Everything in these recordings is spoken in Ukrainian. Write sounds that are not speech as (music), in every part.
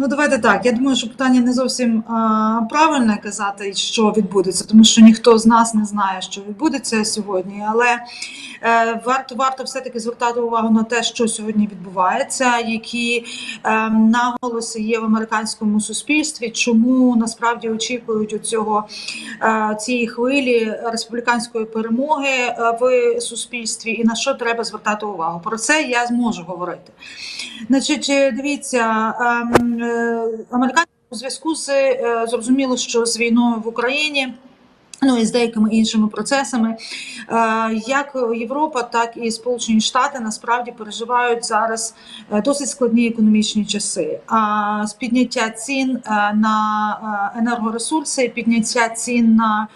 Ну, давайте так. Я думаю, що питання не зовсім а, правильне казати, що відбудеться, тому що ніхто з нас не знає, що відбудеться сьогодні. Але е, варто варто все-таки звертати увагу на те, що сьогодні відбувається, які е, наголоси є в американському суспільстві, чому насправді очікують у цього е, цієї хвилі республіканської перемоги е, в суспільстві, і на що треба звертати увагу. Про це я зможу говорити. Значить, дивіться, ем, е, у зв'язку з зрозуміло, що з війною в Україні. Ну і з деякими іншими процесами, Е, як Європа, так і Сполучені Штати насправді переживають зараз е, досить складні економічні часи. А з підняття цін е, на енергоресурси, підняття цін на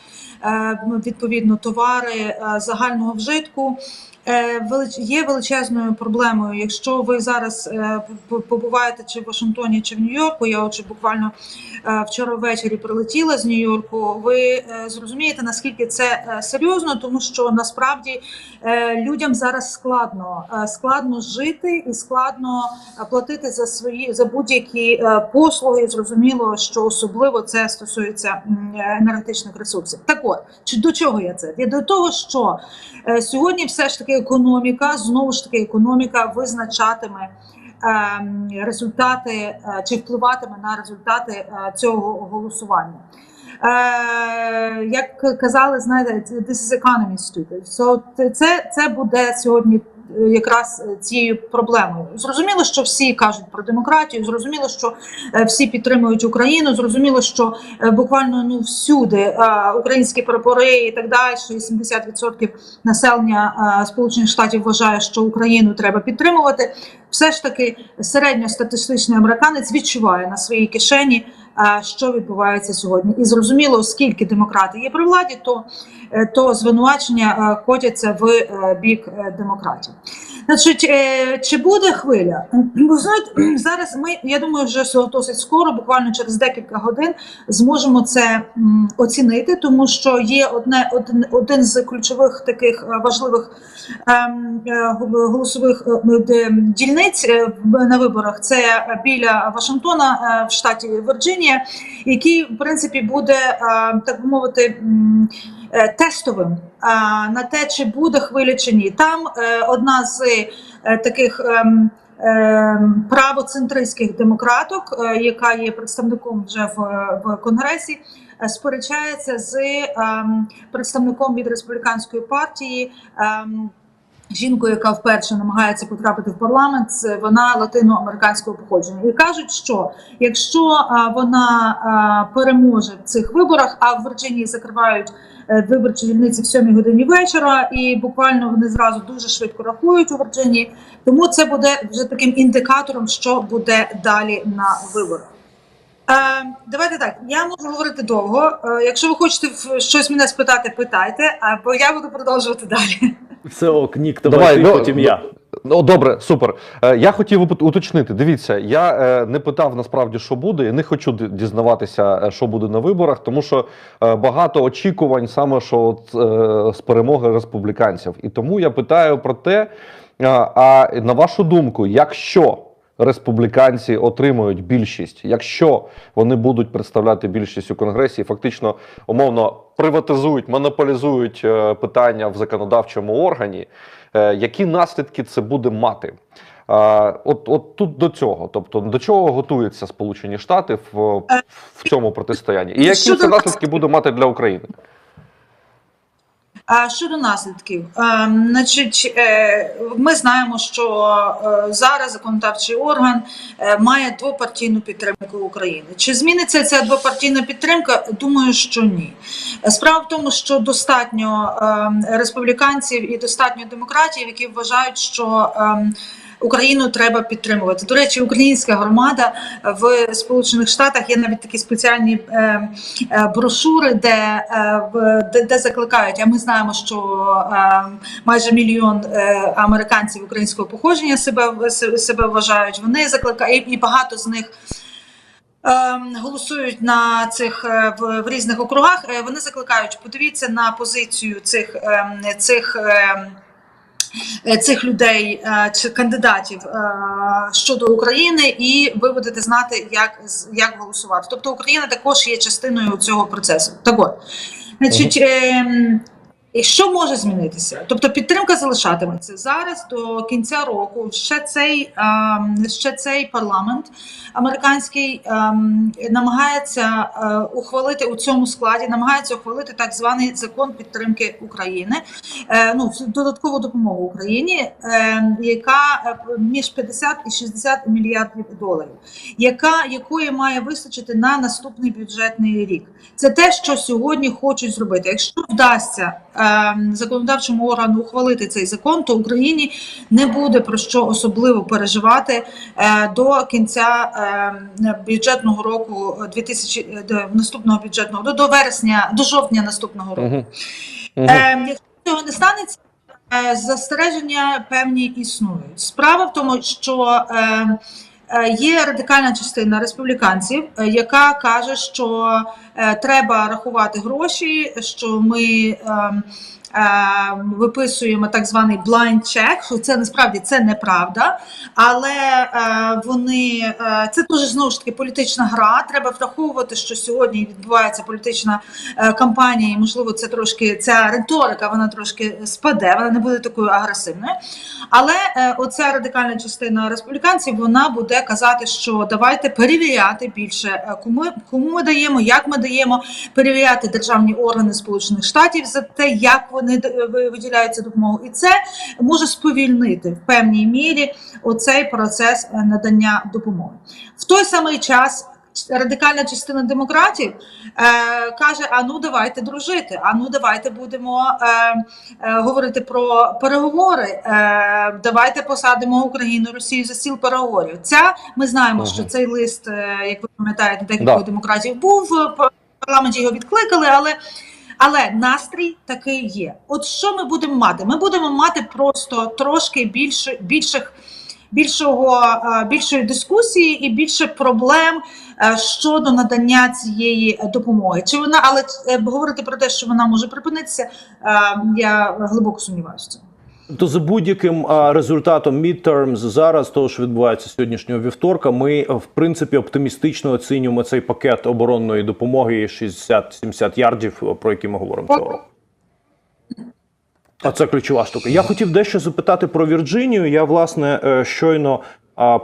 відповідно товари загального вжитку. Е, Є величезною проблемою. Якщо ви зараз е, побуваєте чи в Вашингтоні, чи в Нью-Йорку, я от буквально е, вчора ввечері прилетіла з Нью-Йорку, ви зрозумієте, наскільки це серйозно, тому що насправді людям зараз складно складно жити і складно платити за свої за будь-які послуги. Зрозуміло, що особливо це стосується енергетичних ресурсів. Так от чи до чого я це? Я до того, що сьогодні все ж таки економіка, знову ж таки, економіка визначатиме. ем, Результати е, чи впливатиме на результати е, цього голосування. Е, як казали, знаєте, this is economy stupid. So, це, це буде сьогодні якраз цією проблемою. Зрозуміло, що всі кажуть про демократію, зрозуміло, що е, всі підтримують Україну, зрозуміло, що е, буквально ну всюди е, українські прапори і так далі, що 80% населення е, Сполучених Штатів вважає, що Україну треба підтримувати. Все ж таки середньостатистичний американець відчуває на своїй кишені, е, що відбувається сьогодні. І зрозуміло, оскільки демократи є при владі, то, е, то звинувачення е, котяться в е, бік е, демократів. Значить, е, чи буде хвиля? Ви знаєте, (clears throat) зараз ми, я думаю, вже досить скоро, буквально через декілька годин, зможемо це оцінити, тому що є одне один, один з ключових таких е, важливих ем, е, голосових е, дільниць е, на виборах. Це біля Вашингтона е, в штаті Вірджинія, який в принципі буде е, так би мовити. Тестовим на те, чи буде хвиля чи ні. Там е, одна з е, таких ем, ем, правоцентристських демократок, е, яка є представником вже в, в конгресі, сперечається з ем, представником від республіканської партії. Жінкою, яка вперше намагається потрапити в парламент, вона латиноамериканського походження, і кажуть, що якщо вона переможе в цих виборах, а в Вірджинії закривають виборчі дільниці в 7 годині вечора, і буквально вони зразу дуже швидко рахують у Вірджинії. Тому це буде вже таким індикатором, що буде далі на виборах. Е, давайте так. Я можу говорити довго. Е, якщо ви хочете щось мене спитати, питайте, або я буду продовжувати далі. Все ок, Нік, давай, Давай, ти, ну, потім я. Ну, добре, супер. Е, Я хотів ут- уточнити. Дивіться, я е, не питав насправді, що буде, і не хочу дізнаватися, е, що буде на виборах, тому що багато очікувань саме що от, з перемоги республіканців. І тому я питаю про те, а на вашу думку, якщо республіканці отримують більшість, якщо вони будуть представляти більшість у конгресі, і фактично умовно приватизують, монополізують е, питання в законодавчому органі, е, які наслідки це буде мати? Е, От, от тут до цього, тобто до чого готуються Сполучені Штати в, в цьому протистоянні, і які це наслідки буде мати для України? Щодо наслідків, е, значить, е, ми знаємо, що е, зараз законодавчий орган е, має двопартійну підтримку України. Чи зміниться ця двопартійна підтримка? Думаю, що ні. Справа в тому, що достатньо е, республіканців і достатньо демократів, які вважають, що е, Україну треба підтримувати. До речі, українська громада в Сполучених Штатах є навіть такі спеціальні е, е, брошури, де, е, де, де закликають. А ми знаємо, що майже мільйон американців українського походження себе себе вважають. Вони закликають і багато з них. Голосують на цих в, в різних округах. Вони закликають подивіться на позицію цих цих цих людей е, чи кандидатів е, щодо України і ви будете знати, як, як голосувати. Тобто Україна також є частиною цього процесу. Так от, значить, і що може змінитися? Тобто підтримка залишатиметься зараз до кінця року. Ще цей ем, ще цей парламент американський ем, намагається е, ухвалити у цьому складі, намагається ухвалити так званий закон підтримки України, е, ну додаткову допомогу Україні, е, яка е, між 50 і 60 мільярдів доларів, яка якої має вистачити на наступний бюджетний рік. Це те, що сьогодні хочуть зробити. Якщо вдасться законодавчому органу ухвалити цей закон, то Україні не буде про що особливо переживати е, до кінця е, бюджетного року 2000, е, до наступного бюджетного до, вересня, до жовтня наступного року. Е, якщо цього не станеться, е, застереження певні існують. Справа в тому, що е, е, є радикальна частина республіканців, е, яка каже, що е, треба рахувати гроші, що ми. Е, е, Виписуємо так званий blind check, що це насправді це неправда, але е, вони е, це дуже знову ж таки політична гра. Треба враховувати, що сьогодні відбувається політична е, кампанія, і можливо, це трошки ця риторика, вона трошки спаде, вона не буде такою агресивною. Але оця радикальна частина республіканців вона буде казати, що давайте перевіряти більше, кому, кому ми даємо, як ми даємо, перевіряти державні органи Сполучених Штатів за те, як вони д- ви- виділяють допомогу, і це може сповільнити в певній мірі оцей процес е, надання допомоги. В той самий час. Радикальна частина демократів е, каже: а ну давайте дружити, а ну давайте будемо е, е, говорити про переговори. Е, давайте посадимо Україну, Росію за стіл переговорів. Ця ми знаємо, що цей лист, е, як ви пам'ятаєте, декількох Да. демократів був в парламенті. Його відкликали, але. Але настрій такий є. От що ми будемо мати? Ми будемо мати просто трошки більше більших. Більшого е, більшої дискусії і більше проблем е, щодо надання цієї допомоги. Чи вона, але е, говорити про те, що вона може припинитися, я глибоко сумніваюся. То за будь-яким результатом midterms зараз, того що відбувається сьогоднішнього вівторка, ми в принципі оптимістично оцінюємо цей пакет оборонної допомоги 60-70 ярдів, про які ми говоримо цього. А це ключова штука. Я хотів дещо запитати про Вірджинію. Я власне е, щойно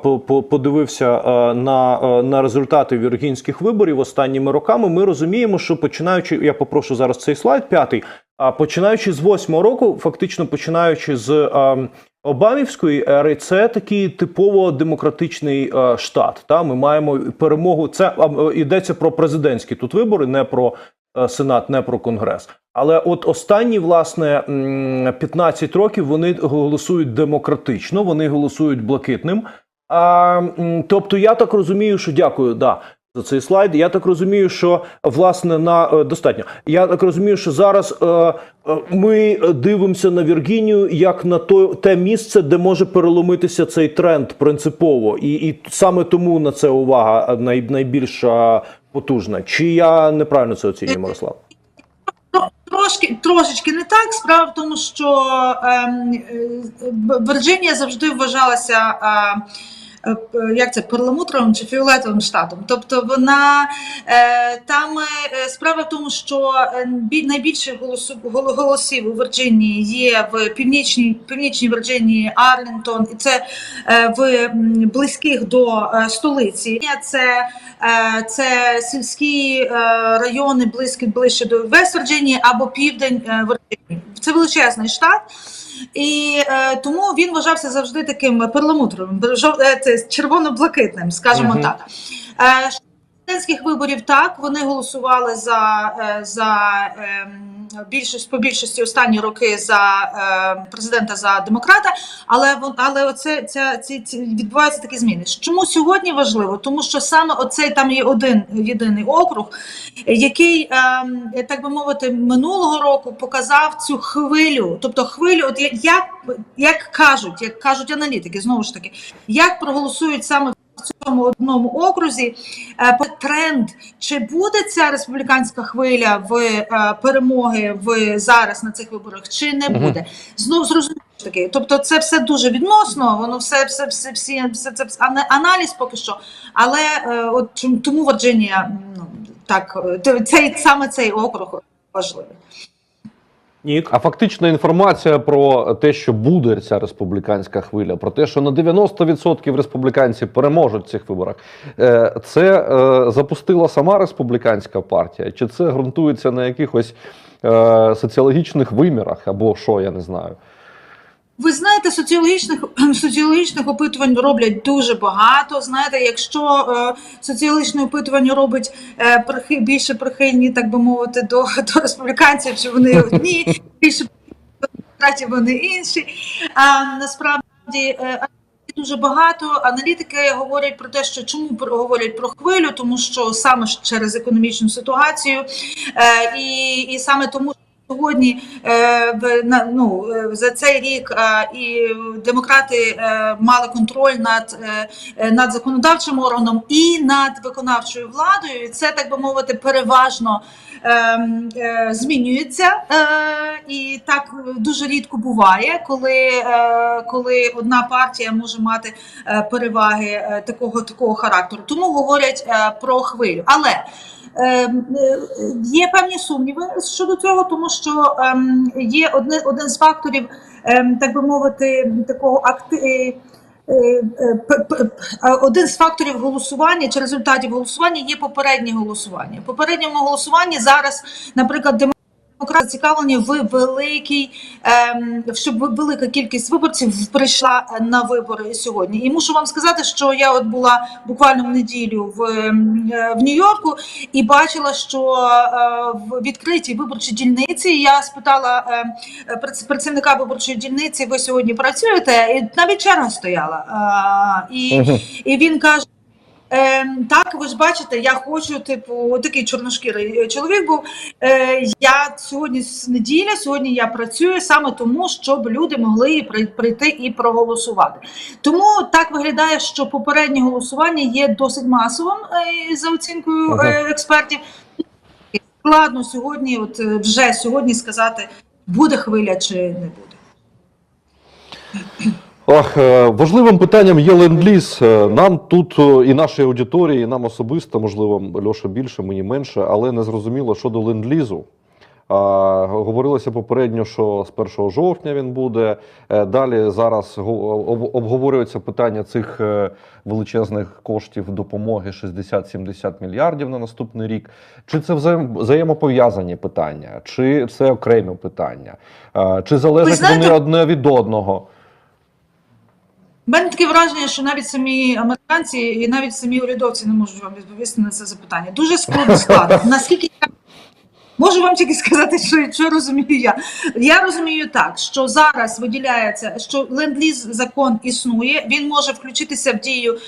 по- по- подивився е, на, е, на результати віргінських виборів останніми роками. Ми розуміємо, що починаючи, я попрошу зараз цей слайд п'ятий. А починаючи з восьмого року, фактично починаючи з е, Обамівської ери, це такий типово демократичний е, штат. Та ми маємо перемогу. Це а, йдеться про президентські тут вибори, не про е, сенат, не про конгрес. Але от останні власне м, 15 років вони голосують демократично, вони голосують блакитним. А, тобто, я так розумію, що дякую, да. За цей слайд. Я так розумію, що власне на е, достатньо. Я так розумію, що зараз е, е, ми дивимося на Віргінію як на то, те місце, де може переломитися цей тренд принципово, і, і саме тому на це увага най, найбільш е, потужна. Чи я неправильно це оцінюю, Мирослав? Трошки трошечки не так. Справа в тому, що ем, е, Вірджинія завжди вважалася. е, е, Як це перламутровим чи фіолетовим штатом? Тобто вона е, там е, справа в тому, що е, найбільше голосу, гол- голосів у Вірджинії є в північній північній Вірджинії, Арлінгтон, і це е, в близьких до е, столиці. Це Е, Це сільські е, райони близькі ближче до Вест-Вірджинії або південь е, Вірджинії. Це величезний штат. І е, тому він вважався завжди таким перламутровим, е, червоно-блакитним, скажімо Мгм. так. Е, президентських виборів так вони голосували за, е, за ем, більшість по більшості останні роки за е, президента за демократа. Але але оце ця ці, ці відбуваються такі зміни. Чому сьогодні важливо? Тому що саме оцей там є один єдиний округ, який ем, так би мовити минулого року показав цю хвилю. Тобто хвилю, от як, як кажуть, як кажуть аналітики, знову ж таки, як проголосують саме. В цьому одному окрузі е, тренд, чи буде ця республіканська хвиля в е, перемоги в зараз на цих виборах, чи не буде. Знову зрозуміло, таки. Тобто, це все дуже відносно, воно все, все, все, всі, все це аналіз поки що. Але е, от чому- тому Вірджинія, ну так, цей саме цей округ важливий. Нік. А фактична інформація про те, що буде ця республіканська хвиля, про те, що на 90% республіканці переможуть в цих виборах, е, це е, запустила сама республіканська партія, чи це ґрунтується на якихось е, соціологічних вимірах, або що, я не знаю. Ви знаєте, соціологічних (clears throat) соціологічних опитувань роблять дуже багато. Знаєте, якщо е, соціологічне опитування робить е, прихи, більше прихильні, так би мовити, до, (laughs) до республіканців, що вони одні, (laughs) більше до демократів вони інші. А насправді е, дуже багато аналітики говорять про те, що чому говорять про хвилю, тому що саме через економічну ситуацію, е, і, і саме тому. що Сьогодні е, ну е, за цей рік і демократи е, мали контроль над, над законодавчим органом і над виконавчою владою. Це так би мовити, переважно е, е, змінюється. І так дуже рідко буває, коли, коли одна партія може мати переваги такого такого характеру. Тому говорять про хвилю. Але Є певні сумніви щодо цього, тому що ем, є одне, один з факторів, ем, так би мовити, такого акти. е, е, Один з факторів голосування чи результатів голосування є попереднє голосування. Попередньому голосуванні зараз, наприклад, демократи зацікавлені в великій, ем, щоб велика кількість виборців прийшла на вибори сьогодні. І мушу вам сказати, що я от була буквально в неділю в, ем, е, в Нью-Йорку і бачила, що е, в відкритій виборчій дільниці я спитала ем, е, працівника виборчої дільниці, ви сьогодні працюєте? І навіть черга стояла. І, і він каже. Ем, так, ви ж бачите, я хочу, типу, такий чорношкірий е, чоловік був. Е, я сьогодні з неділя, сьогодні я працюю саме тому, щоб люди могли при- прийти і проголосувати. Тому так виглядає, що попереднє голосування є досить масовим е, за оцінкою е, експертів. Складно сьогодні, от е, вже сьогодні сказати, буде хвиля чи не буде. Ох, е, важливим питанням є ленд-ліз. Е, Нам тут е, і нашій аудиторії, і нам особисто, можливо, Льоша більше, мені менше, але не зрозуміло щодо ленд-лізу. А, говорилося попередньо, що з 1 жовтня він буде. Далі зараз го- об- обговорюється питання цих величезних коштів допомоги 60-70 мільярдів на наступний рік. Чи це взаєм- взаємопов'язані питання, чи це окремі питання, чи залежать вони одне від одного? У мене таке враження, що навіть самі американці і навіть самі урядовці не можуть вам відповісти на це запитання. Дуже складно складно. (laughs) Наскільки я можу вам тільки сказати, що, що розумію я. Я розумію так, що зараз виділяється, що ленд-ліз закон існує, він може включитися в дію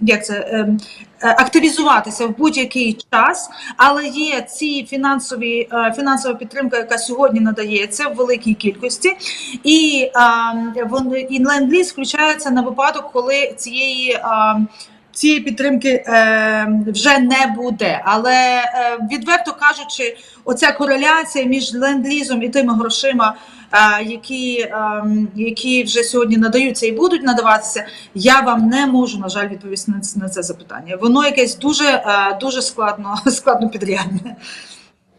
як це. ем, Активізуватися в будь-який час, але є ці фінансові е, фінансова підтримка, яка сьогодні надається в великій кількості, і вони і ленд-ліз включається на випадок, коли цієї. Цієї підтримки е, вже не буде, але е, відверто кажучи, оця кореляція між ленд-лізом і тими грошима, е, які, е, які вже сьогодні надаються і будуть надаватися, я вам не можу на жаль відповісти на це запитання. Воно якесь дуже, е, дуже складно, (laughs) складно підрядне.